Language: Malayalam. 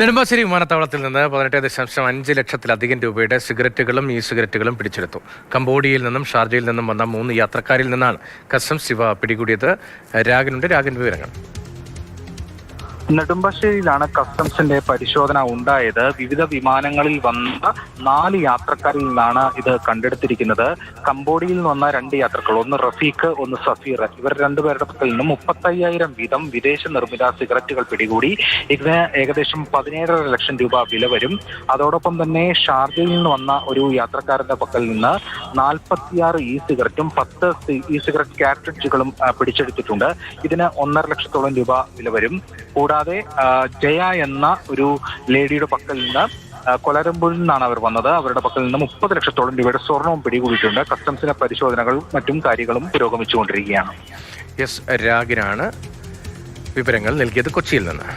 നെടുമ്പാശ്ശേരി വിമാനത്താവളത്തിൽ നിന്ന് പതിനെട്ട് ദശാംശം അഞ്ച് ലക്ഷത്തിലധികം രൂപയുടെ സിഗരറ്റുകളും ഇ സിഗരറ്റുകളും പിടിച്ചെടുത്തു. കംബോഡിയയിൽ നിന്നും ഷാർജയിൽ നിന്നും വന്ന മൂന്ന് യാത്രക്കാരിൽ നിന്നാണ് കസ്റ്റംസ് ഇവ പിടികൂടിയത്. രാഗനുണ്ട്. രാഗൻ വിവരങ്ങൾ. നെടുമ്പാശ്ശേരിയിലാണ് കസ്റ്റംസിന്റെ പരിശോധന ഉണ്ടായത്. വിവിധ വിമാനങ്ങളിൽ വന്ന നാല് യാത്രക്കാരിൽ നിന്നാണ് ഇത് കണ്ടെടുത്തിരിക്കുന്നത്. കംബോഡിയയിൽ നിന്ന് വന്ന രണ്ട് യാത്രക്കാർ ഒന്ന് റഫീഖ് ഒന്ന് സഫീർ. ഇവർ രണ്ടുപേരുടെ പക്കൽ നിന്നും മുപ്പത്തയ്യായിരം വീതം വിദേശ നിർമ്മിത സിഗരറ്റുകൾ പിടികൂടി. ഇതിന് ഏകദേശം പതിനേഴര ലക്ഷം രൂപ വില വരും. അതോടൊപ്പം തന്നെ ഷാർജയിൽ നിന്ന് വന്ന ഒരു യാത്രക്കാരന്റെ പക്കൽ നിന്ന് നാൽപ്പത്തിയാറ് ഇ സിഗരറ്റും പത്ത് ഇ സിഗരറ്റ് കാർട്രിഡ്ജുകളും പിടിച്ചെടുത്തിട്ടുണ്ട്. ഇതിന് ഒന്നര ലക്ഷത്തോളം രൂപ വില വരും. കൂടാതെ ജയ എന്ന ഒരു ലേഡിയുടെ പക്കൽ നിന്ന് കൊലരമ്പൂരിൽ നിന്നാണ് അവർ വന്നത്. അവരുടെ പക്കൽ നിന്ന് മുപ്പത് ലക്ഷത്തോളം രൂപയുടെ സ്വർണവും പിടികൂടിയിട്ടുണ്ട്. കസ്റ്റംസിന്റെ പരിശോധനകളും മറ്റും കാര്യങ്ങളും പുരോഗമിച്ചുകൊണ്ടിരിക്കുകയാണ്. എസ് രാഗിനാണ് വിവരങ്ങൾ നൽകിയത് കൊച്ചിയിൽ നിന്ന്.